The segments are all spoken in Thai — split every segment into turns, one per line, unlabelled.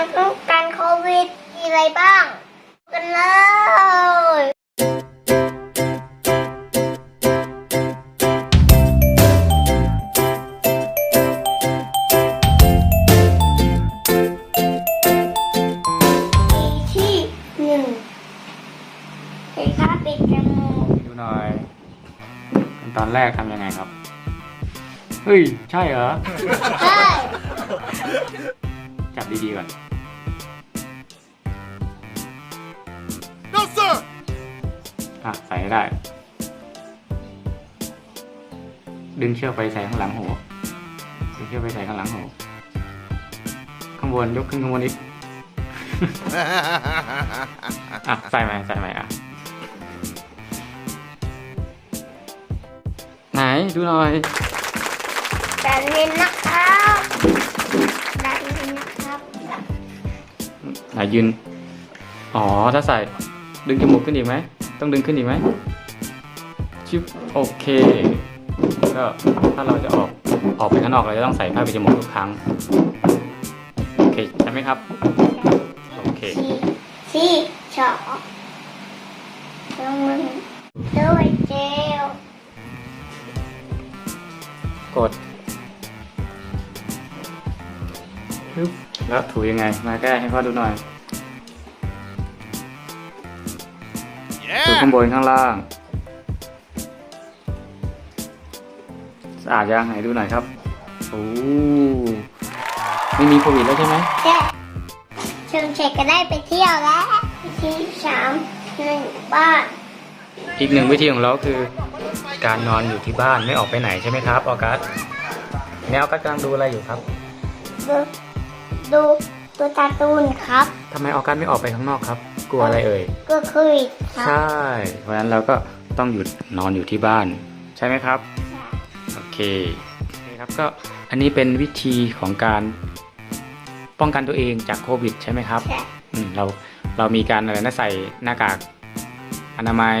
การป้องกันโควิดมีอะไรบ้าง กันเลยที่หนึ่งเห็นค่าปิดจมูก
ดูหน่อยขั้นตอนแรกทำยังไงครับ เฮ้ย ใช่เหรอ
ใช่
จับดีๆก่อน
sir!
อะใส่ให้ได้ ดึงเชือกไปใส่ข้างหลังหูดึงเชือกไปใส่ข้างหลังหูข้างบนยกขึ้นข้างบนอีกอะใส่ไหมใส่ไหมอะ ไหนดูหน่อย
ดันเน้นนะครับดันเน้นนะครับ
ไหนยืน อ๋อ ถ้าใส่ ดึงจมูกขึ้นอีกไหม ต้องดึงขึ้นอีกไหมชิบโอเค ก็ถ้าเราจะออกออกไปข้างนอกเราจะต้องใส่ผ้าปิดจมูกทุกครั้ง โอเคใช่ไหมครับ โอเค
สี่สี่สองลงมือด้วยเจล
กดปึ๊บแล้วถูยังไง มาแก้ให้พ่อดูหน่อย ถูข้าง
Yeah!
บนข้างล่าง สะอาดยังไหนดูหน่อยครับ โอ้ไม่มีโควิดแล้วใช่ไหม
เจ๊เชิงเช็คก็ได้ไปเที่ยวแล้วที่สามหนึ่งบ้าน
อีกหนึ่งวิธีของเราคือ การนอนอยู่ที่บ้านไม่ออกไปไหนใช่ไหมครับออกัสแนวกัสกำลังดูอะไรอยู่ครับ
ดูดู ดูการ์ตูนครับ
ทำไมออกัสไม่ออกไปข้างนอกครับ กลัวอะไรเอ่ย
ก็คือครับ
ใช่เพราะฉะนั้นเราก็ต้องหยุดนอนอยู่ที่บ้าน ใช่ไหมครับ โอเคโอเคครับก็อันนี้เป็นวิธีของการป้องกันตัวเองจากโควิด ใช่ไหมครับ
ใช่
อืมเราเรามีการอะไรนะใส่หน้ากากอนามัย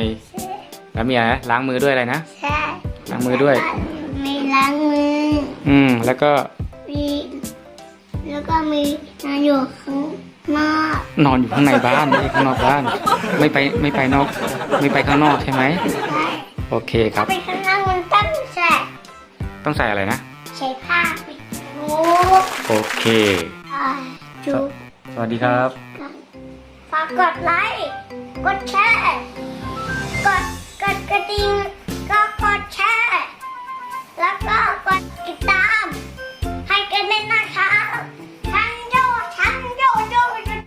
แล้วมีอะไรนะล้างมือด้วยอะไรนะ
ใช่
ล้างมือด้วย
มีล้างมือ
อืมแล้วก็
มี แล้วก็มีนอนอยู่ข้างนอก
นอนอยู่ข้างในบ้านไม่ใช่ข้างนอกบ้าน ไม่ไปไม่ไปนอก ไม่ไปข้างนอกใช่ไหม
ใช่
โอเคครับ
ไปข้างนอกมันต้องใส่
ต้องใส่อะไรนะ
ใช้ผ้าปิดจมูก
โอเค
อ่าจุก
สวัสดีครับ
กันฝากกดไลค์ กดแชร์